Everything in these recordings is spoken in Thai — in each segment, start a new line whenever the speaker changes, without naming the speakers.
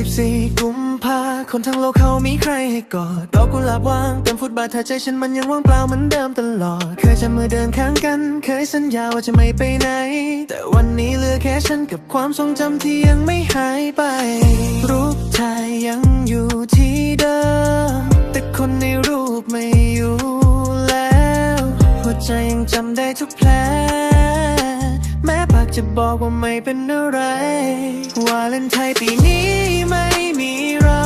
14กุมภาคนทั้งโลกเขามีใครให้กอดดอกกุหลาบวางเต็มฟุตบาทถ้าใจฉันมันยังว่างเปล่าเหมือนเดิมตลอด เคยจะมือเดินข้างกัน เคยสัญญาว่าจะไม่ไปไหน แต่วันนี้เหลือแค่ฉันกับความทรงจำที่ยังไม่หายไป รูปถ่ายยังอยู่ที่เดิม แต่คนในรูปไม่อยู่แล้ว หัวใจยังจำได้ทุกแผลแม้ปาก จะบอกว่าไม่เป็นอะไร วาเลนไทน์ปีนี้ไม่มีเรา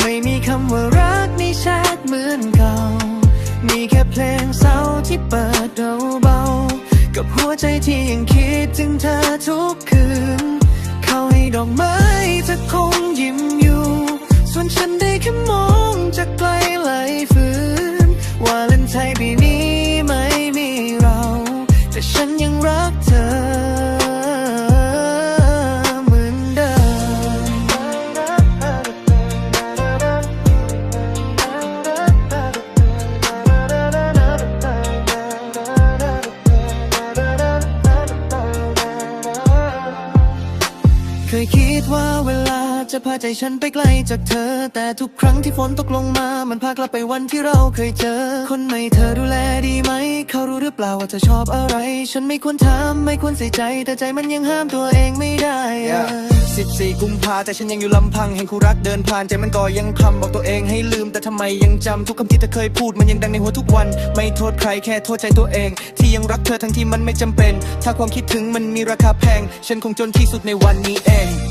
ไม่มีคำว่ารักในแชทเหมือนเก่า มีแค่เพลงเศร้าที่เปิดเบาๆกับหัวใจที่ยังคิดถึงเธอทุกคืน เขาให้ดอกไม้เธอคงยิ้มอยู่ ส่วนฉันได้แค่มอง เคยคิดว่าเวลา จะพาใจฉันไปไกลจากเธอ แต่ทุกครั้งที่ฝนตกลงมา มันพากลับไปวันที่เราเคยเจอ คนใหม่เธอดูแลดีไหม เขารู้หรือเปล่าว่าเธอชอบอะไร ฉันไม่ควรถามไม่ควรใส่ใจ แต่ใจมันยังห้ามตัวเองไม่ได้อะ
14 กุมภาแต่ฉันยังอยู่ลำพังเห็นคู่รักเดินผ่านใจมันก็ยังคำบอกตัวเองให้ลืมแต่ทำไมยังจำทุกคำที่เธอเคยพูดมันยังดังในหัวทุกวัน ไม่โทษใครแค่โทษใจตัวเอง ที่ยังรักเธอทั้งที่มันไม่จำเป็น ถ้าความคิดถึงมันมีราคาแพง ฉันคงจนที่สุดในวันนี้เอง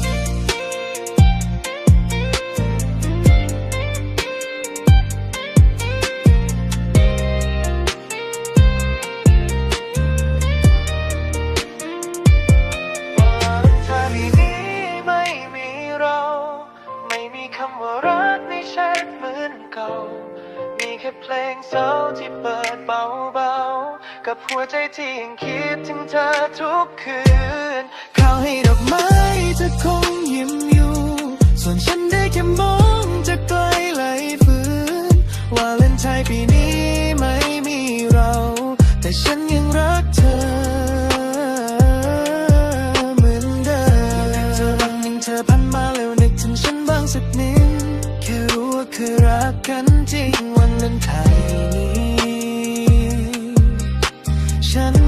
คำว่ารักในแชทเหมือนเก่า มีแค่เพลงเศร้าที่เปิดเบาๆ กับหัวใจที่ยังคิดถึงเธอทุกคืน เขาให้ดอกไม้เธอคงยิ้มอยู่ ส่วนฉันได้แค่มองจากไกลไหลฝืนวาเลนไทน์ปีนี้ไม่มีเรา แต่ฉันยังรัก คือรักกันจริงวันนั้นไทยนี้ ฉัน